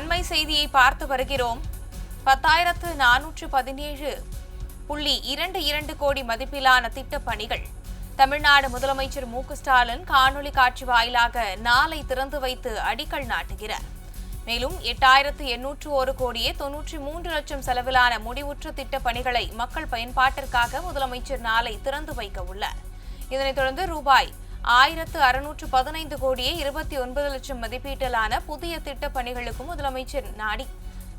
அண்மை செய்தியை பார்த்து வருகிறோம். பத்தாயிரத்து நானூற்று பதினேழு புள்ளி இரண்டு இரண்டு கோடி மதிப்பிலான திட்டப் பணிகள். தமிழ்நாடு முதலமைச்சர் மு. ஸ்டாலின் காணொலி காட்சி வாயிலாக நாளை திறந்து வைத்து அடிக்கல் நாட்டுகிறார். மேலும் எட்டாயிரத்து எண்ணூற்று ஒரு கோடியே தொன்னூற்றி மூன்று லட்சம் செலவிலான முடிவுற்ற திட்டப் பணிகளை மக்கள் பயன்பாட்டிற்காக முதலமைச்சர் நாளை திறந்து வைக்க உள்ளார். இதனைத் தொடர்ந்து ரூபாய் ஆயிரத்து அறுநூற்று பதினைந்து கோடியே இருபத்தி ஒன்பது லட்சம் மதிப்பீட்டிலான புதிய திட்ட பணிகளுக்கும் முதலமைச்சர் நாடி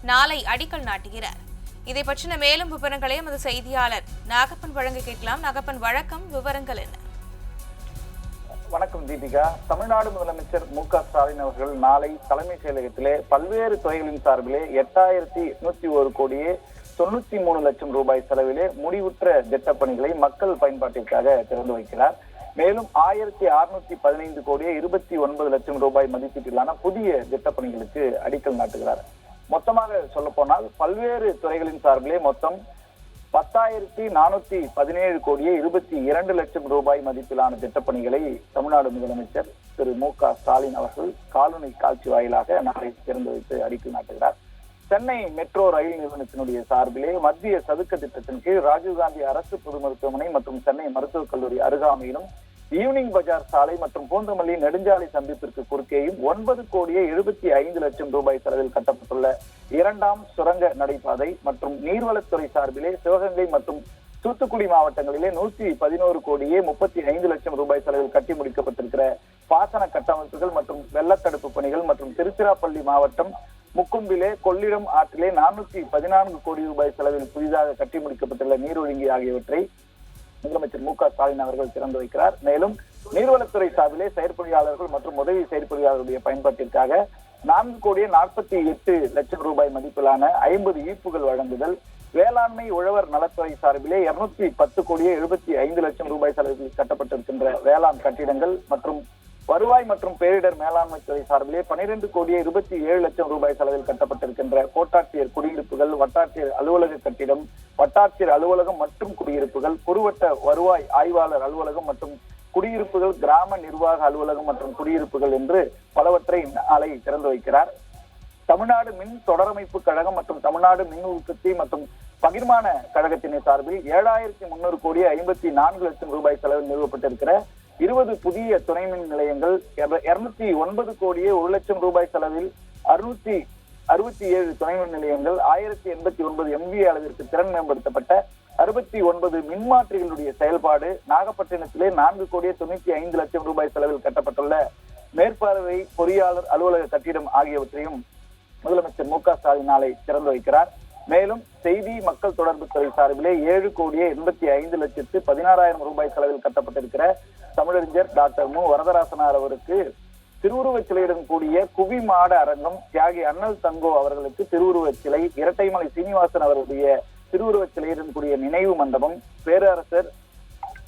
நாளை அடிக்கல் நாட்டுகிறார். இதை பற்றின மேலும் விவரங்களை எமது செய்தியாளர் நாகப்பன் வழங்க கேட்கலாம். நாகப்பன் வழக்கம் விவரங்கள் என்ன? வணக்கம் தீபிகா. தமிழ்நாடு முதலமைச்சர் மு க ஸ்டாலின் அவர்கள் நாளை தலைமைச் செயலகத்திலே பல்வேறு துறைகளின் சார்பிலே எட்டாயிரத்தி நூத்தி ஒரு கோடியே தொண்ணூத்தி மூணு லட்சம் ரூபாய் செலவிலே முடிவுற்ற திட்டப் பணிகளை மக்கள் பயன்பாட்டிற்காக திறந்து வைக்கிறார். மேலும் ஆயிரத்தி அறுநூத்தி பதினைந்து கோடியே இருபத்தி ஒன்பது லட்சம் ரூபாய் மதிப்பீட்டிலான புதிய திட்டப் பணிகளுக்கு அடிக்கல் நாட்டுகிறார். மொத்தமாக சொல்ல போனால் பல்வேறு துறைகளின் சார்பிலே மொத்தம் பத்தாயிரத்தி நானூத்தி பதினேழு கோடியே இருபத்தி இரண்டு லட்சம் ரூபாய் மதிப்பிலான திட்டப்பணிகளை தமிழ்நாடு முதலமைச்சர் திரு மு க ஸ்டாலின் அவர்கள் காலனி காட்சி வாயிலாக நாளை திறந்து வைத்து அடிக்கல் நாட்டுகிறார். சென்னை மெட்ரோ ரயில் நிறுவனத்தினுடைய சார்பிலே மத்திய சதுக்க திட்டத்தின் கீழ் ராஜீவ்காந்தி அரசு பொது மருத்துவமனை மற்றும் சென்னை மருத்துவக் கல்லூரி அருகாமையிலும் ஈவினிங் பஜார் சாலை மற்றும் பூந்தமல்லி நெடுஞ்சாலை சந்திப்பிற்கு குறுக்கேயும் ஒன்பது கோடியே எழுபத்தி ஐந்து லட்சம் ரூபாய் செலவில் கட்டப்பட்டுள்ள இரண்டாம் சுரங்க நடைபாதை மற்றும் நீர்வளத்துறை சார்பிலே சிவகங்கை மற்றும் தூத்துக்குடி மாவட்டங்களிலே நூத்தி பதினோரு கோடியே முப்பத்தி ஐந்து லட்சம் ரூபாய் செலவில் கட்டி முடிக்கப்பட்டிருக்கிற பாசன கட்டமைப்புகள் மற்றும் வெள்ளத்தடுப்பு பணிகள் மற்றும் திருச்சிராப்பள்ளி மாவட்டம் முக்கும்பிலே கொள்ளிடம் ஆற்றிலே நானூத்தி பதினான்கு கோடி ரூபாய் செலவில் புதிதாக கட்டி முடிக்கப்பட்டுள்ள நீரொழுங்கி ஆகியவற்றை முதலமைச்சர் மு க ஸ்டாலின் அவர்கள் திறந்து வைக்கிறார். மேலும் நீர்வளத்துறை சார்பிலே செயற்பொழியாளர்கள் மற்றும் உதவி செயற்பொழியாளர்களுடைய பயன்பாட்டிற்காக நான்கு கோடியே நாற்பத்தி எட்டு லட்சம் ரூபாய் மதிப்பிலான ஐம்பது ஈப்புகள் வழங்குதல் வேளாண்மை உழவர் நலத்துறை சார்பிலே இருநூத்தி பத்து கோடியே எழுபத்தி ஐந்து லட்சம் ரூபாய் செலவில் கட்டப்பட்டிருக்கின்ற வேளாண் கட்டிடங்கள் மற்றும் வருவாய் மற்றும் பேரிடர் மேலாண்மை துறை சார்பிலே பனிரெண்டு கோடியே இருபத்தி ஏழு லட்சம் ரூபாய் செலவில் கட்டப்பட்டிருக்கின்ற கோட்டாட்சியர் குடியிருப்புகள் வட்டாட்சியர் அலுவலக கட்டிடம் வட்டாட்சியர் அலுவலகம் மற்றும் குடியிருப்புகள் குறுவட்ட வருவாய் ஆய்வாளர் அலுவலகம் மற்றும் குடியிருப்புகள் கிராம நிர்வாக அலுவலகம் மற்றும் குடியிருப்புகள் என்று பலவற்றை நாளை திறந்து வைக்கிறார். தமிழ்நாடு மின் தொடரமைப்பு கழகம் மற்றும் தமிழ்நாடு மின் உற்பத்தி மற்றும் பகிர்மான கழகத்தினை சார்பில் ஏழாயிரத்தி முன்னூறு கோடி ஐம்பத்தி நான்கு லட்சம் ரூபாய் செலவில் நிறுவப்பட்டிருக்கிற இருபது புதிய துணை மின் நிலையங்கள் இருநூத்தி ஒன்பது கோடியே ஒரு லட்சம் ரூபாய் செலவில் அறுநூத்தி அறுபத்தி ஏழு துணை மின் நிலையங்கள் ஆயிரத்தி எண்பத்தி ஒன்பது எம்பிஏ அளவிற்கு திறன் மேம்படுத்தப்பட்ட அறுபத்தி ஒன்பது மின்மாற்றிகளுடைய செயல்பாடு நாகப்பட்டினத்திலே நான்கு கோடியே தொண்ணூத்தி ஐந்து லட்சம் ரூபாய் செலவில் கட்டப்பட்டுள்ள மேற்பார்வை பொறியாளர் அலுவலக கட்டிடம் ஆகியவற்றையும் முதலமைச்சர் மு க ஸ்டாலின் நாளை திறந்து வைக்கிறார். மேலும் செய்தி மக்கள் தொடர்பு துறை சார்பிலே ஏழு கோடியே எண்பத்தி ஐந்து லட்சத்து பதினாறாயிரம் ரூபாய் செலவில் கட்டப்பட்டிருக்கிற தமிழறிஞர் டாக்டர் மு. வரதராசனார் அவருக்கு திருவுருவச் சிலையுடன் கூடிய குவி மாட அரங்கம் தியாகி அண்ணல் தங்கோ அவர்களுக்கு திருவுருவச் சிலை இரட்டைமலை சீனிவாசன் அவருடைய திருவுருவச் சிலையுடன் கூடிய நினைவு மண்டபம் பேரரசர்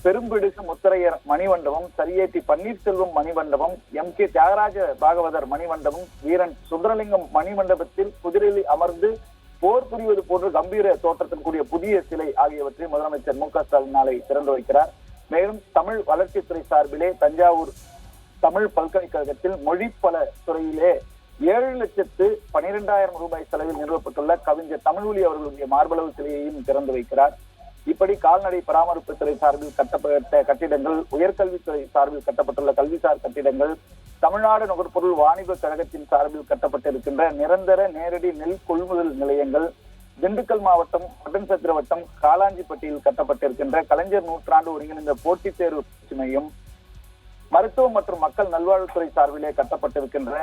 பெரும்பிடுகு முத்தரையர் மணிமண்டபம் சரியேட்டி பன்னீர்செல்வம் மணிமண்டபம் எம். கே. தியாகராஜ பாகவதர் மணிமண்டபம் வீரன் சுந்தரலிங்கம் மணிமண்டபத்தில் குதிரையில் அமர்ந்து போர் புரிவது போன்ற கம்பீர தோற்றத்தின் கூடிய புதிய சிலை ஆகியவற்றை முதலமைச்சர் மு க ஸ்டாலின் நாளை திறந்து வைக்கிறார். மேலும் தமிழ் வளர்ச்சித்துறை சார்பிலே தஞ்சாவூர் தமிழ் பல்கலைக்கழகத்தில் மொழிப்பல துறையிலே ஏழு லட்சத்து பனிரெண்டாயிரம் ரூபாய் செலவில் நிறுவப்பட்டுள்ள கவிஞர் தமிழ்மொழி அவர்களுடைய மார்பளவு சிலையையும் திறந்து வைக்கிறார். இப்படி கால்நடை பராமரிப்பு துறை சார்பில் கட்டப்பட்ட கட்டிடங்கள் உயர்கல்வித்துறை சார்பில் கட்டப்பட்டுள்ள கல்விசார் கட்டிடங்கள் தமிழ்நாடு நுகர்பொருள் வாணிப கழகத்தின் சார்பில் கட்டப்பட்டிருக்கின்ற நிரந்தர நேரடி நெல் கொள்முதல் நிலையங்கள் திண்டுக்கல் மாவட்டம் ஒட்டன்சத்திர வட்டம் காலாஞ்சிப்பட்டியில் கட்டப்பட்டிருக்கின்ற கலைஞர் நூற்றாண்டு ஒருங்கிணைந்த போட்டித் தேர்வு மையம் மருத்துவம் மற்றும் மக்கள் நல்வாழ்வுத்துறை சார்பிலே கட்டப்பட்டிருக்கின்ற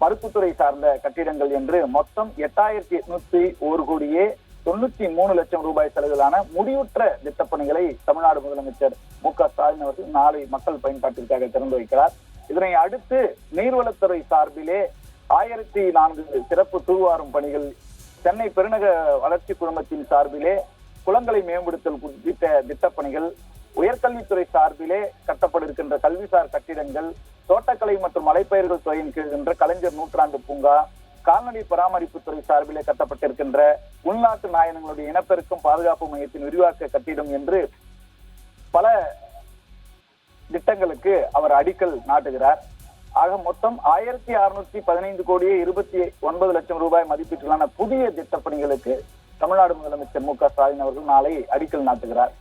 மருத்துவத்துறை சார்ந்த கட்டிடங்கள் என்று மொத்தம் எட்டாயிரத்தி எட்நூத்தி ஒரு கோடியே தொண்ணூத்தி மூணு லட்சம் ரூபாய் செலவிலான முடிவுற்ற திட்டப்பணிகளை தமிழ்நாடு முதலமைச்சர் மு க ஸ்டாலின் அவர்கள் நாளை மக்கள் பயன்பாட்டிற்காக திறந்து வைக்கிறார். இதனை அடுத்து நீர்வளத்துறை சார்பிலே ஆயிரத்தி நான்கு சிறப்பு தூர்வாரும் பணிகள் சென்னை பெருநகர வளர்ச்சி குழுமத்தின் சார்பிலே குளங்களை மேம்படுத்தல் குறித்த திட்டப்பணிகள் உயர்கல்வித்துறை சார்பிலே கட்டப்பட இருக்கின்ற கல்விசார் கட்டிடங்கள் தோட்டக்கலை மற்றும் மலைப்பயிர்கள் துறையின் கீழ் என்ற கலைஞர் நூற்றாண்டு பூங்கா கால்நடை பராமரிப்பு துறை சார்பிலே கட்டப்பட்டிருக்கின்ற உள்நாட்டு நாயனங்களுடைய இனப்பெருக்கம் பாதுகாப்பு மையத்தின் விரிவாக்க கட்டிடம் என்று பல திட்டங்களுக்கு அவர் அடிக்கல் நாட்டுகிறார். ஆக மொத்தம் ஆயிரத்தி அறுநூத்தி பதினைந்து கோடியே இருபத்தி ஒன்பது லட்சம் ரூபாய் மதிப்பீட்டிலான புதிய திட்டப்பணிகளுக்கு தமிழ்நாடு முதலமைச்சர் மு க ஸ்டாலின் அவர்கள் நாளை அடிக்கல் நாட்டுகிறார்.